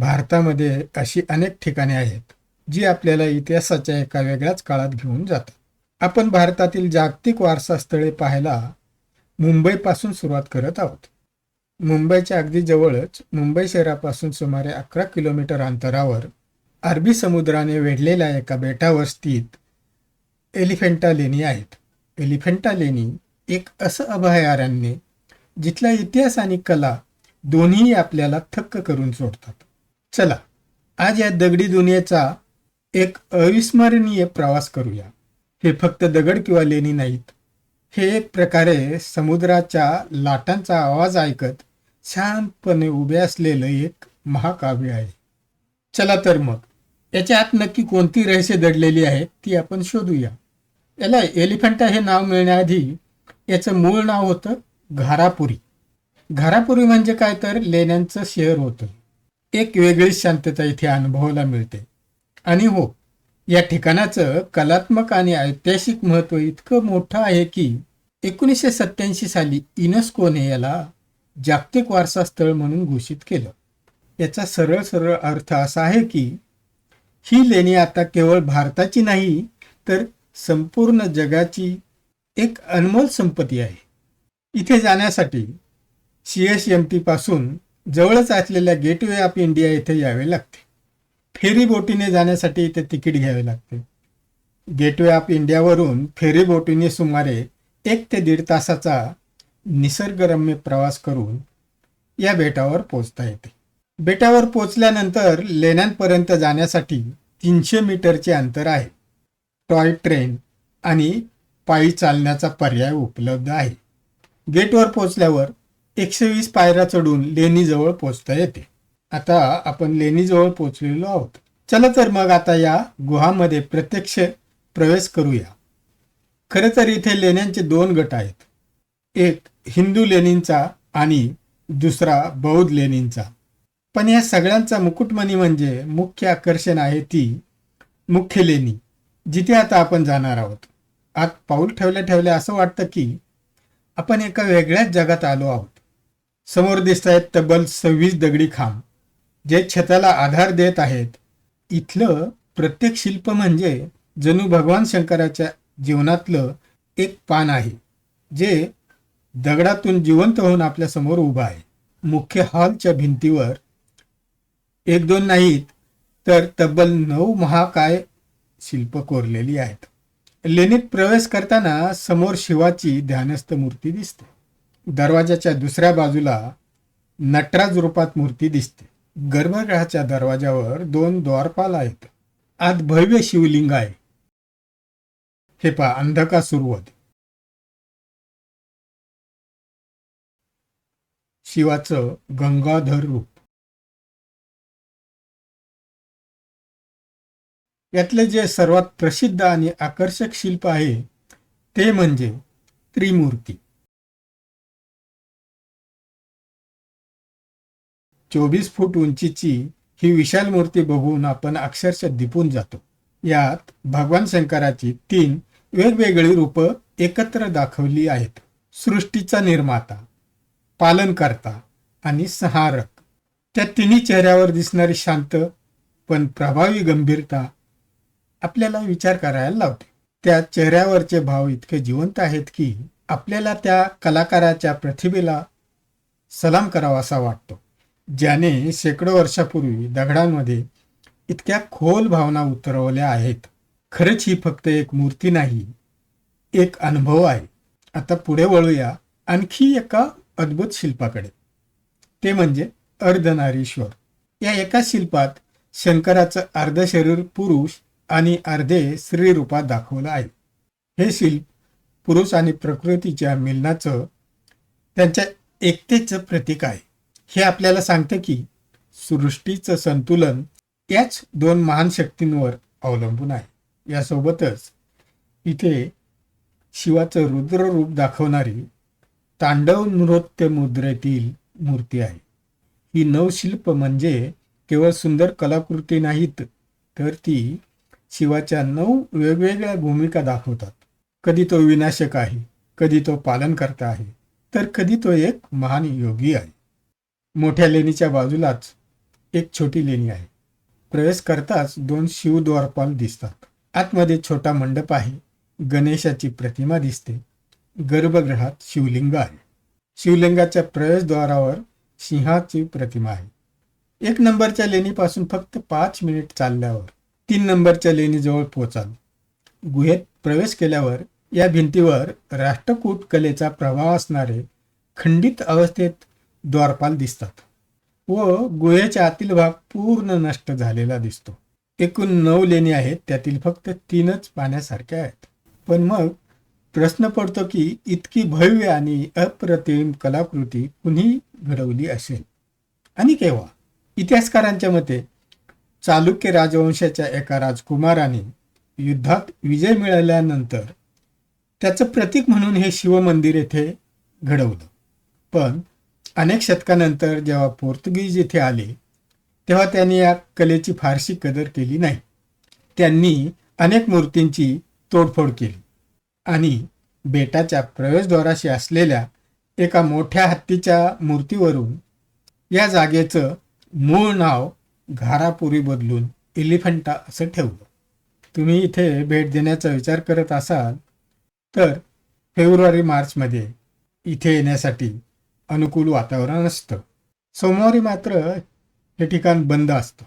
भारतामध्ये अशी अनेक ठिकाणे आहेत जी आपल्याला इतिहासाच्या एका वेगळ्याच काळात घेऊन जातात. आपण भारतातील जागतिक वारसा स्थळे पाहायला मुंबईपासून सुरुवात करत आहोत. मुंबईच्या अगदी जवळच मुंबई शहरापासून सुमारे अकरा किलोमीटर अंतरावर अरबी समुद्राने वेढलेल्या एका बेटावर स्थित एलिफेंटा लेणी आहेत. एलिफेंटा लेणी एक असं अभयारण्य जिथला इतिहास आणि कला दोन्ही आपल्याला थक्क करून सोडतात. चला आज या दगडी दुनियेचा एक अविस्मरणीय प्रवास करूया. हे फक्त दगड किंवा लेणी नाहीत. हे एक प्रकारे समुद्राच्या लाटांचा आवाज ऐकत शांतपणे उभे असलेलं एक महाकाव्य आहे. चला तर मग याच्या आत नक्की कोणती रहस्य दडलेली आहेत ती आपण शोधूया. याला एलिफंटा हे नाव मिळण्याआधी याचं मूळ नाव होतं घारापुरी. घारापुरी म्हणजे काय तर लेण्यांचं शहर होतं. एक वेगळीच शांतता इथे अनुभवायला मिळते. आणि हो या ठिकाणाचं कलात्मक आणि ऐतिहासिक महत्त्व इतकं मोठं आहे की एकोणीसशे सत्याऐंशी साली युनेस्कोने याला जागतिक वारसा स्थळ म्हणून घोषित केलं. याचा सरळ सरळ अर्थ असा आहे की ही लेणी आता केवळ भारताची नाही तर संपूर्ण जगाची एक अनमोल संपत्ती आहे. इथे जाण्यासाठी सी एस एम टी पासून जवळच असलेल्या गेटवे ऑफ इंडिया येथे यावे लागते. फेरी बोटीने जाण्यासाठी इथे तिकीट घ्यावे लागते. गेटवे ऑफ इंडियावरून फेरी बोटीने सुमारे एक ते दीड तासाचा निसर्गरम्य प्रवास करून या बेटावर पोचता येते. बेटावर पोचल्यानंतर लेण्यांपर्यंत जाण्यासाठी तीनशे मीटरचे अंतर आहे. टॉय ट्रेन आणि पायी चालण्याचा पर्याय उपलब्ध आहे. गेटवर पोचल्यावर एकशे वीस पायऱ्या चढून लेणीजवळ पोचता येते. आता आपण लेणीजवळ पोचलेलो आहोत. चला तर मग आता या गुहामध्ये प्रत्यक्ष प्रवेश करूया. खरं तर इथे लेण्यांचे दोन गट आहेत. एक हिंदू लेणींचा आणि दुसरा बौद्ध लेणींचा. पण या सगळ्यांचा मुकुटमणी म्हणजे मुख्य आकर्षण आहे ती मुख्य लेणी जिथे आता आपण जाणार आहोत. आत पाऊल ठेवल्या ठेवल्या असं वाटतं की आपण एका वेगळ्याच जगात आलो आहोत. समोर दिसत आहेत तब्बल सव्वीस दगडी खांब जे छताला आधार देत आहेत. इथलं प्रत्येक शिल्प म्हणजे जणू भगवान शंकराच्या जीवनातलं एक पान आहे जे दगडातून जिवंत होऊन आपल्यासमोर उभं आहे. मुख्य हॉलच्या भिंतीवर एक दोन नाहीत तर तब्बल नऊ महाकाय शिल्प कोरलेली आहेत. लेणीत प्रवेश करताना समोर शिवाची ध्यानस्थ मूर्ती दिसते. दरवाजाच्या दुसऱ्या बाजूला नटराज रूपात मूर्ती दिसते. गर्भगृहाच्या दरवाजावर दोन द्वारपाल आहेत. आत भव्य शिवलिंग आहे. हे पहा अंधका सुरुवात. शिवाचं गंगाधर रूप. यातले जे सर्वात प्रसिद्ध आणि आकर्षक शिल्प आहे ते म्हणजे त्रिमूर्ती. चोवीस फूट उंचीची ही विशाल मूर्ती बघून आपण अक्षरशः दिपून जातो. यात भगवान शंकराची तीन वेगवेगळी रूपं एकत्र दाखवली आहेत. सृष्टीचा निर्माता पालनकर्ता आणि संहारक. त्या तिन्ही चेहऱ्यावर दिसणारी शांत पण प्रभावी गंभीरता आपल्याला विचार करायला लावते. त्या चेहऱ्यावरचे भाव इतके जिवंत आहेत की आपल्याला त्या कलाकाराच्या प्रतिभेला सलाम करावासा वाटतो. ज्याने शेकडो वर्षापूर्वी दगडांमध्ये इतक्या खोल भावना उतरवल्या आहेत. खरंच ही फक्त एक मूर्ती नाही एक अनुभव आहे. आता पुढे वळूया आणखी एका अद्भुत शिल्पाकडे. ते म्हणजे अर्धनारीश्वर. या एका शिल्पात शंकराचं अर्ध शरीर पुरुष आणि अर्धे स्त्री रूपात दाखवलं आहे. हे शिल्प पुरुष आणि प्रकृतीच्या मिलनाचं त्यांच्या एकतेचं प्रतीक आहे. हे आपल्याला सांगतं की सृष्टीचं संतुलन याच दोन महान शक्तींवर अवलंबून आहे. यासोबतच इथे शिवाचं रुद्र रूप दाखवणारी तांडव नृत्य मुद्रेतील मूर्ती आहे. ही नवशिल्प म्हणजे केवळ सुंदर कलाकृती नाहीत तर ती शिवाच्या नऊ वेगवेगळ्या भूमिका दाखवतात. कधी तो विनाशक आहे कधी तो पालनकर्ता आहे तर कधी तो एक महान योगी आहे. मोठ्या लेणीच्या बाजूलाच एक छोटी लेणी आहे. प्रवेश करताच दोन शिवद्वारपाल दिसतात. आतमध्ये छोटा मंडप आहे. गणेशाची प्रतिमा दिसते. गर्भगृहात शिवलिंग आहे. शिवलिंगाच्या प्रवेशद्वारावर सिंहाची प्रतिमा आहे. एक नंबरच्या लेणीपासून फक्त पाच मिनिट चालल्यावर तीन नंबरच्या लेणीजवळ पोचाल. गुहेत प्रवेश केल्यावर या भिंतीवर राष्ट्रकूट कलेचा प्रभाव असणारे खंडित अवस्थेत द्वारपाल दिसतात व गुहेच्या आतील भाग पूर्ण नष्ट झालेला दिसतो. एकूण नऊ लेणी आहेत त्यातील फक्त तीनच पाण्यासारख्या आहेत. पण मग प्रश्न पडतो की इतकी भव्य आणि अप्रतिम कलाकृती कुणी घडवली असेल? आणि केव्हा? इतिहासकारांच्या मते चालुक्य राजवंशाच्या एका राजकुमाराने युद्धात विजय मिळाल्यानंतर त्याचं प्रतीक म्हणून हे शिवमंदिर येथे घडवलं. पण अनेक शतकानंतर जेव्हा पोर्तुगीज येथे आले तेव्हा त्यांनी या कलेची फारशी कदर केली नाही. त्यांनी अनेक मूर्तींची तोडफोड केली आणि बेटाच्या प्रवेशद्वाराशी असलेल्या एका मोठ्या हत्तीच्या मूर्तीवरून या जागेचं मूळ नाव घारापुरी बदलून एलिफंटा असं ठेवलं. तुम्ही इथे भेट देण्याचा विचार करत असाल तर फेब्रुवारी मार्चमध्ये इथे येण्यासाठी अनुकूल वातावरण असतं. सोमवारी मात्र हे ठिकाण बंद असतं.